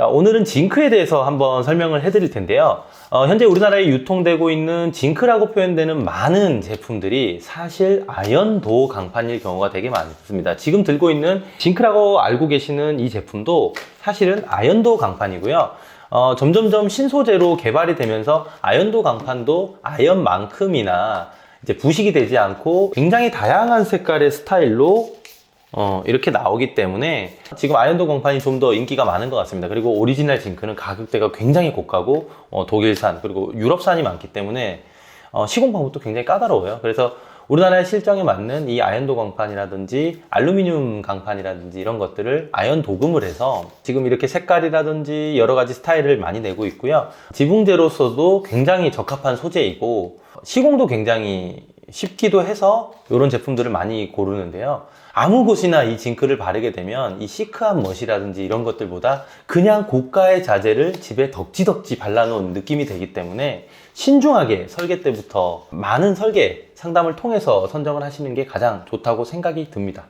자, 오늘은 징크에 대해서 한번 설명을 해드릴 텐데요. 어, 현재 우리나라에 유통되고 있는 징크라고 표현되는 많은 제품들이 사실 아연도 강판일 경우가 되게 많습니다. 지금 들고 있는 징크라고 알고 계시는 이 제품도 사실은 아연도 강판이고요. 어, 점점점 신소재로 개발이 되면서 아연도 강판도 아연만큼이나 이제 부식이 되지 않고 굉장히 다양한 색깔의 스타일로 어, 이렇게 나오기 때문에 지금 아연도 강판이 좀 더 인기가 많은 것 같습니다. 그리고 오리지널 징크는 가격대가 굉장히 고가고 어, 독일산 그리고 유럽산이 많기 때문에 어, 시공 방법도 굉장히 까다로워요. 그래서 우리나라의 실정에 맞는 이 아연도 강판이라든지 알루미늄 강판이라든지 이런 것들을 아연 도금을 해서 지금 이렇게 색깔이라든지 여러 가지 스타일을 많이 내고 있고요. 지붕재로서도 굉장히 적합한 소재이고 시공도 굉장히 쉽기도 해서 이런 제품들을 많이 고르는데요. 아무 곳이나 이 징크를 바르게 되면 이 시크한 멋이라든지 이런 것들보다 그냥 고가의 자재를 집에 덕지덕지 발라놓은 느낌이 되기 때문에 신중하게 설계 때부터 많은 설계 상담을 통해서 선정을 하시는 게 가장 좋다고 생각이 듭니다.